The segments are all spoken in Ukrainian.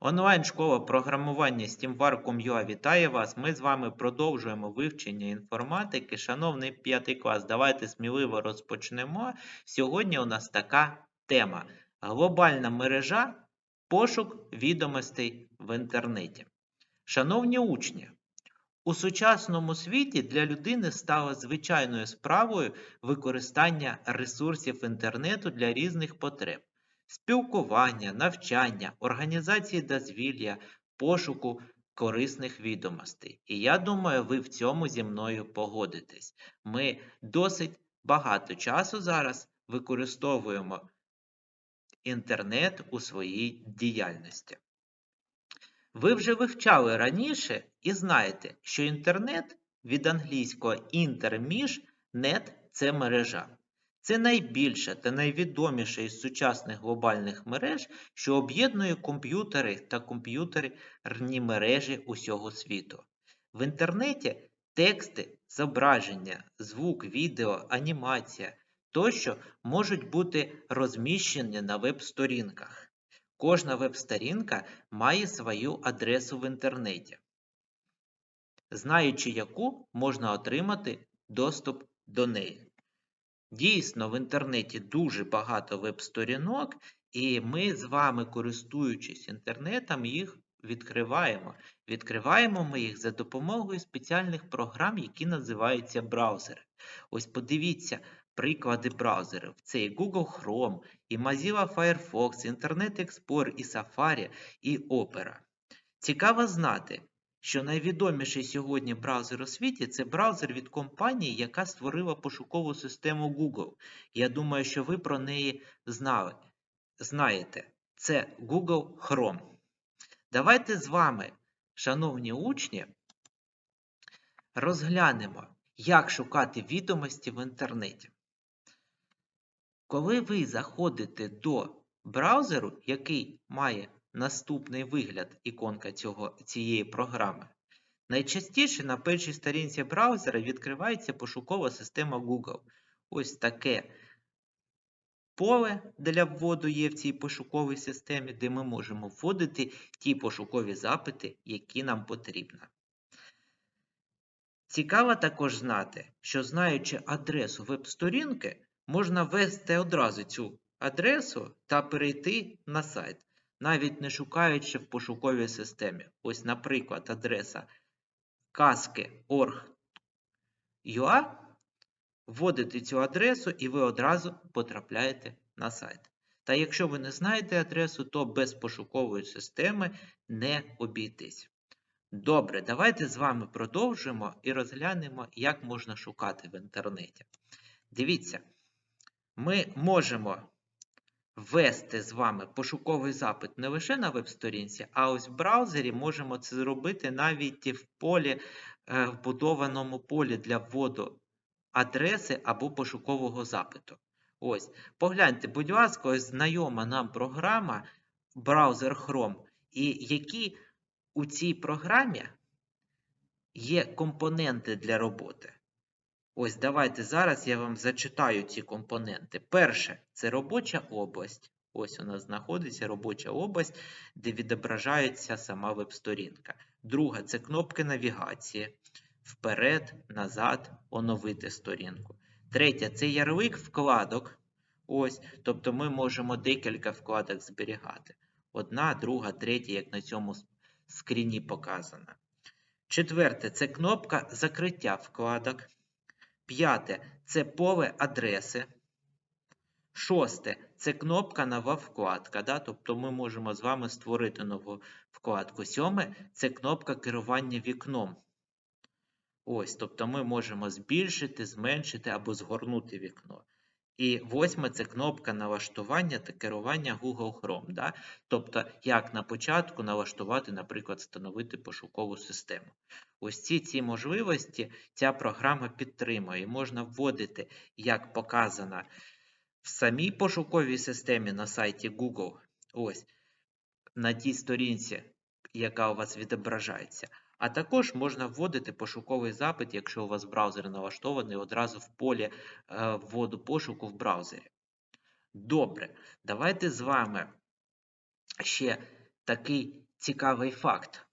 Онлайн-школа програмування SteamWar.com.ua вітає вас. Ми з вами продовжуємо вивчення інформатики. Шановний п'ятий клас, давайте сміливо розпочнемо. Сьогодні у нас така тема: глобальна мережа, пошук відомостей в інтернеті. Шановні учні, у сучасному світі для людини стало звичайною справою використання ресурсів інтернету для різних потреб спілкування, навчання, організації дозвілля, пошуку корисних відомостей. І я думаю, ви в цьому зі мною погодитесь. Ми досить багато часу зараз використовуємо інтернет у своїй діяльності. Ви вже вивчали раніше і знаєте, що інтернет від англійського інтерміж нет це мережа. Це найбільша та найвідоміша із сучасних глобальних мереж, що об'єднує комп'ютери та комп'ютерні мережі усього світу. В інтернеті тексти, зображення, звук, відео, анімація тощо можуть бути розміщені на веб-сторінках. Кожна веб-сторінка має свою адресу в інтернеті, знаючи яку можна отримати доступ до неї. Дійсно, в інтернеті дуже багато веб-сторінок, і ми з вами, користуючись інтернетом, їх відкриваємо. Відкриваємо ми їх за допомогою спеціальних програм, які називаються браузери. Ось подивіться приклади браузерів. Це і Google Chrome, і Mozilla Firefox, Internet Explorer, і Safari, і Opera. Цікаво знати, що найвідоміший сьогодні браузер у світі це браузер від компанії, яка створила пошукову систему Google. Я думаю, що ви про неї знали. знаєте. Це Google Chrome. Давайте з вами, шановні учні, розглянемо, як шукати відомості в інтернеті. Коли ви заходите до браузеру, який має наступний вигляд іконка цього, цієї програми. Найчастіше на першій сторінці браузера відкривається пошукова система Google. Ось таке поле для вводу є в цій пошуковій системі, де ми можемо вводити ті пошукові запити, які нам потрібно. Цікаво також знати, що знаючи адресу веб-сторінки, можна ввести одразу цю адресу та перейти на сайт навіть не шукаючи в пошуковій системі. Ось, наприклад, адреса kaski.org.ua, вводите цю адресу і ви одразу потрапляєте на сайт. Та якщо ви не знаєте адресу, то без пошукової системи не обійтись. Добре, давайте з вами продовжимо і розглянемо, як можна шукати в інтернеті. Дивіться, ми можемо ввести з вами пошуковий запит не лише на веб-сторінці, а ось в браузері можемо це зробити навіть в полі, е, вбудованому полі для вводу адреси або пошукового запиту. Ось, Погляньте, будь ласка, ось знайома нам програма браузер Chrome, і які у цій програмі є компоненти для роботи. Ось давайте зараз я вам зачитаю ці компоненти. Перше це робоча область. Ось у нас знаходиться робоча область, де відображається сама веб-сторінка. Друга це кнопки навігації. Вперед, назад, оновити сторінку. Третя це ярлик вкладок. Ось, Тобто ми можемо декілька вкладок зберігати. Одна, друга, третя, як на цьому скріні показано. Четверте це кнопка закриття вкладок. П'яте це поле адреси. Шосте це кнопка нова вкладка. Да? Тобто ми можемо з вами створити нову вкладку. Сьоме це кнопка керування вікном. Ось, Тобто ми можемо збільшити, зменшити або згорнути вікно. І восьме це кнопка налаштування та керування Google Chrome. Да? Тобто, як на початку налаштувати, наприклад, встановити пошукову систему. Ось ці ці можливості ця програма підтримує. Можна вводити, як показано в самій пошуковій системі на сайті Google. Ось на тій сторінці, яка у вас відображається. А також можна вводити пошуковий запит, якщо у вас браузер налаштований одразу в полі е, вводу пошуку в браузері. Добре, давайте з вами ще такий цікавий факт.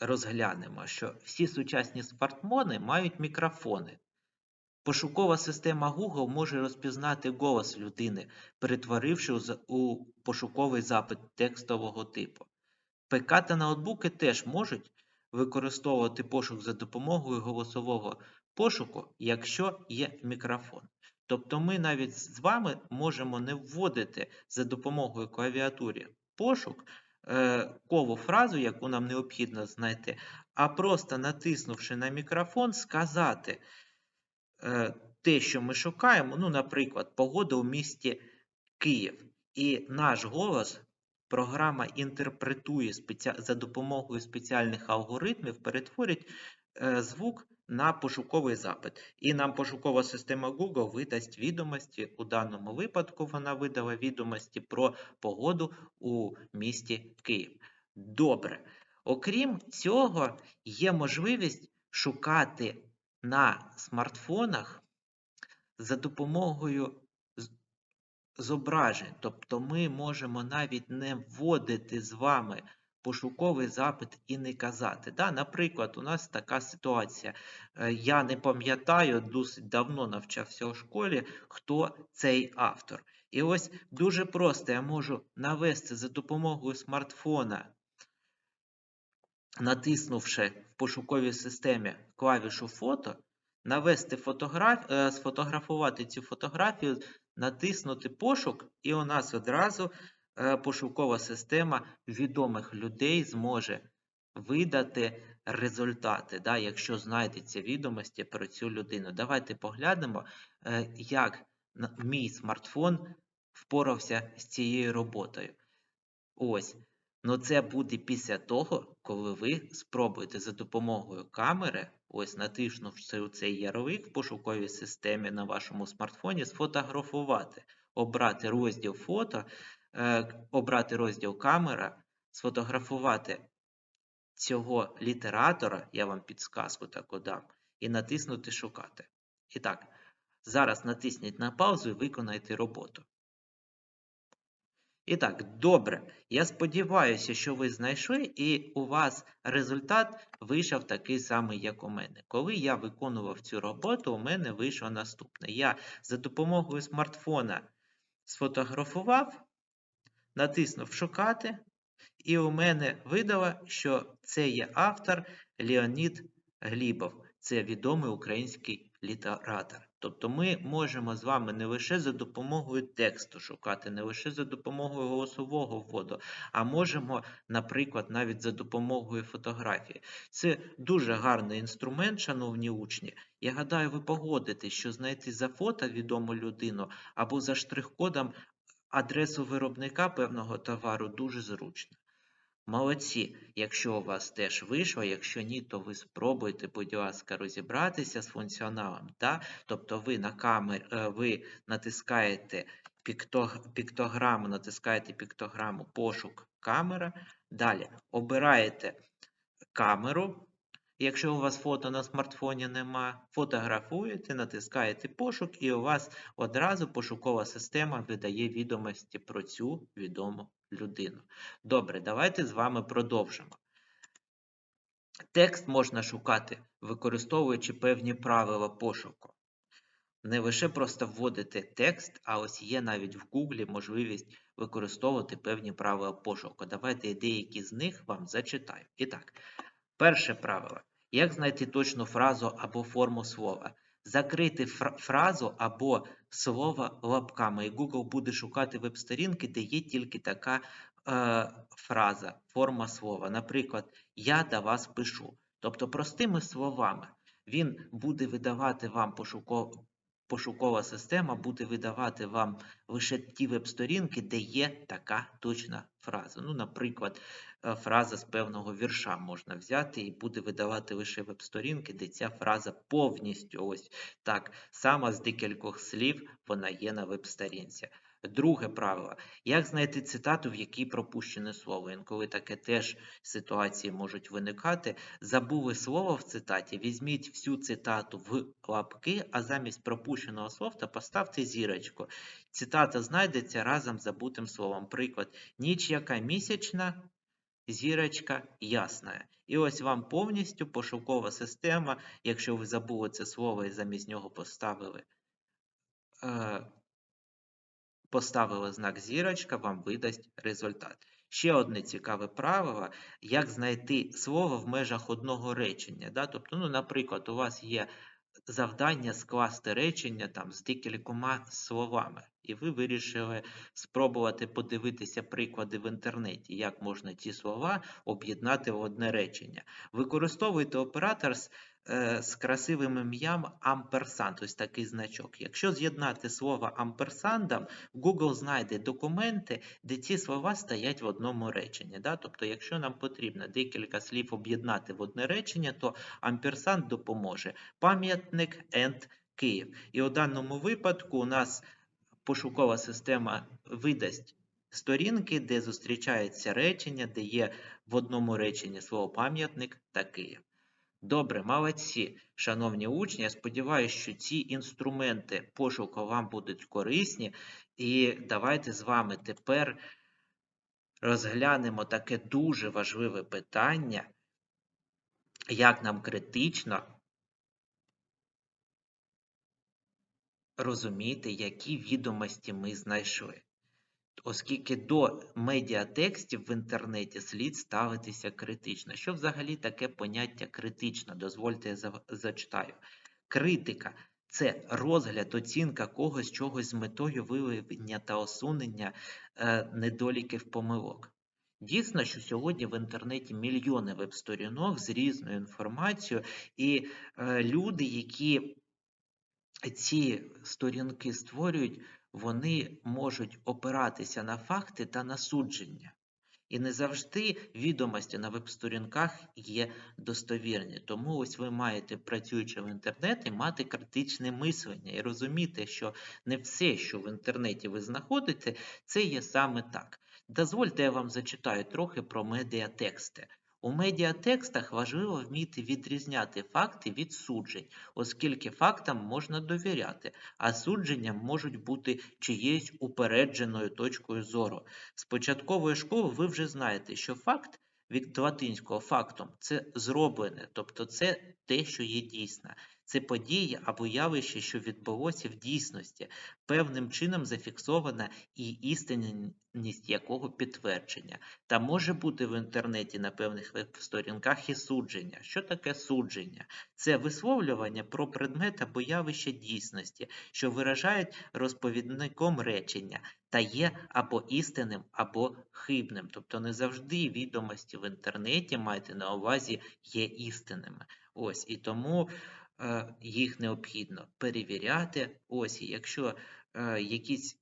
Розглянемо, що всі сучасні смартфони мають мікрофони. Пошукова система Google може розпізнати голос людини, перетворивши у пошуковий запит текстового типу. ПК та ноутбуки теж можуть використовувати пошук за допомогою голосового пошуку, якщо є мікрофон. Тобто ми навіть з вами можемо не вводити за допомогою клавіатури пошук е, кову фразу, яку нам необхідно знайти, а просто натиснувши на мікрофон, сказати е, те, що ми шукаємо, ну, наприклад, погода у місті Київ. І наш голос програма інтерпретує за допомогою спеціальних алгоритмів, перетворить е, звук на пошуковий запит. І нам пошукова система Google видасть відомості. У даному випадку вона видала відомості про погоду у місті Київ. Добре. Окрім цього, є можливість шукати на смартфонах за допомогою зображень. Тобто ми можемо навіть не вводити з вами пошуковий запит і не казати. Да? Наприклад, у нас така ситуація. Е, Я не пам'ятаю, досить давно навчався у школі, хто цей автор. І ось дуже просто я можу навести за допомогою смартфона натиснувши в пошуковій системі клавішу фото, навести фотограф... е, сфотографувати цю фотографію, натиснути пошук, і у нас одразу е, пошукова система відомих людей зможе видати результати, да, якщо знайдеться відомості про цю людину. Давайте поглянемо, е, як мій смартфон впорався з цією роботою. Ось. Ну, це буде після того, коли ви спробуєте за допомогою камери, ось натиснувши цей ярлик в пошуковій системі на вашому смартфоні, сфотографувати, обрати розділ фото, е, обрати розділ камера, сфотографувати цього літератора, я вам підсказку таку дам, і натиснути шукати. І так, зараз натисніть на паузу і виконайте роботу. І так, добре. Я сподіваюся, що ви знайшли, і у вас результат вийшов такий самий, як у мене. Коли я виконував цю роботу, у мене вийшло наступне. Я за допомогою смартфона сфотографував, натиснув Шукати, і у мене видало, що це є автор Леонід Глібов. Це відомий український літератор. Тобто ми можемо з вами не лише за допомогою тексту шукати, не лише за допомогою голосового вводу, а можемо, наприклад, навіть за допомогою фотографії. Це дуже гарний інструмент, шановні учні. Я гадаю, ви погодитесь, що знайти за фото відому людину або за штрих-кодом адресу виробника певного товару дуже зручно. Молодці, якщо у вас теж вийшло, якщо ні, то ви спробуйте, будь ласка, розібратися з функціоналом. Да? Тобто ви на камері, ви натискаєте пікто- піктограму, натискаєте піктограму пошук камера. Далі обираєте камеру. Якщо у вас фото на смартфоні нема, фотографуєте, натискаєте пошук, і у вас одразу пошукова система видає відомості про цю відому людину. Добре, давайте з вами продовжимо. Текст можна шукати, використовуючи певні правила пошуку. Не лише просто вводити текст, а ось є навіть в Google можливість використовувати певні правила пошуку. Давайте деякі з них вам зачитаю. І так, перше правило. Як знайти точну фразу або форму слова? Закрити фразу або слово лапками, і Google буде шукати веб-сторінки, де є тільки така е, фраза, форма слова. Наприклад, я до вас пишу. Тобто простими словами він буде видавати вам пошуко- пошукова система буде видавати вам лише ті веб-сторінки, де є така точна фраза. Ну, наприклад, е, фраза з певного вірша можна взяти і буде видавати лише веб-сторінки, де ця фраза повністю ось так сама з декількох слів вона є на веб-сторінці. Друге правило. Як знайти цитату, в якій пропущене слово? Інколи таке теж ситуації можуть виникати. Забули слово в цитаті, візьміть всю цитату в лапки, а замість пропущеного слова поставте зірочку. Цитата знайдеться разом з забутим словом. Приклад. Ніч яка місячна, зірочка ясна. І ось вам повністю пошукова система, якщо ви забули це слово і замість нього поставили, е, поставили знак зірочка, вам видасть результат. Ще одне цікаве правило, як знайти слово в межах одного речення. Да? Тобто, ну, наприклад, у вас є завдання скласти речення там з декількома словами, і ви вирішили спробувати подивитися приклади в інтернеті, як можна ці слова об'єднати в одне речення. Використовуйте оператор з, е, з красивим ім'ям амперсанд, ось такий значок. Якщо з'єднати слово амперсандом, Google знайде документи, де ці слова стоять в одному реченні. Да? Тобто, якщо нам потрібно декілька слів об'єднати в одне речення, то амперсанд допоможе. Пам'ятник and Київ. І у даному випадку у нас пошукова система видасть сторінки, де зустрічається речення, де є в одному реченні слово пам'ятник та Київ. Добре, молодці, шановні учні. Я сподіваюся, що ці інструменти пошуку вам будуть корисні. І давайте з вами тепер розглянемо таке дуже важливе питання, як нам критично розуміти, які відомості ми знайшли. Оскільки до медіатекстів в інтернеті слід ставитися критично. Що взагалі таке поняття критично? Дозвольте, я зачитаю. Критика це розгляд, оцінка когось чогось з метою виявлення та усунення е, недоліків помилок. Дійсно, що сьогодні в інтернеті мільйони веб-сторінок з різною інформацією, і е, люди, які ці сторінки створюють, вони можуть опиратися на факти та на судження. І не завжди відомості на веб-сторінках є достовірні. Тому ось ви маєте, працюючи в інтернеті, мати критичне мислення і розуміти, що не все, що в інтернеті ви знаходите, це є саме так. Дозвольте, я вам зачитаю трохи про медіатексти. У медіатекстах важливо вміти відрізняти факти від суджень, оскільки фактам можна довіряти, а судженням можуть бути чиєюсь упередженою точкою зору. З початкової школи ви вже знаєте, що факт від латинського фактом це зроблене, тобто це те, що є дійсне. Це подія або явище, що відбулося в дійсності, певним чином зафіксована і істинність якого підтвердження. Та може бути в інтернеті на певних веб-сторінках і судження. Що таке судження? Це висловлювання про предмет або явище дійсності, що виражають розповідником речення, та є або істинним, або хибним. Тобто не завжди відомості в інтернеті, майте на увазі, є істинними. Ось і тому їх необхідно перевіряти. Ось, якщо е, якісь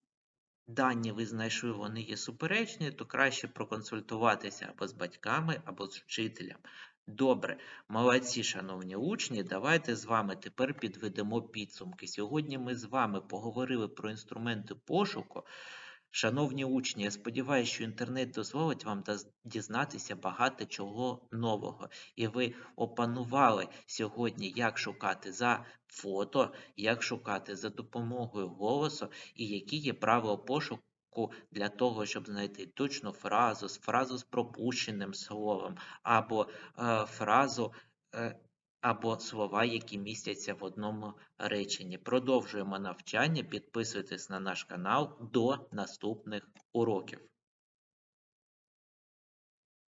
дані ви знайшли, вони є суперечні, то краще проконсультуватися або з батьками, або з вчителем. Добре, молодці, шановні учні, давайте з вами тепер підведемо підсумки. Сьогодні ми з вами поговорили про інструменти пошуку. Шановні учні, я сподіваюся, що інтернет дозволить вам дізнатися багато чого нового. І ви опанували сьогодні, як шукати за фото, як шукати за допомогою голосу, і які є правила пошуку для того, щоб знайти точну фразу, фразу з пропущеним словом, або е, фразу. Е, або слова, які містяться в одному реченні. Продовжуємо навчання. Підписуйтесь на наш канал до наступних уроків.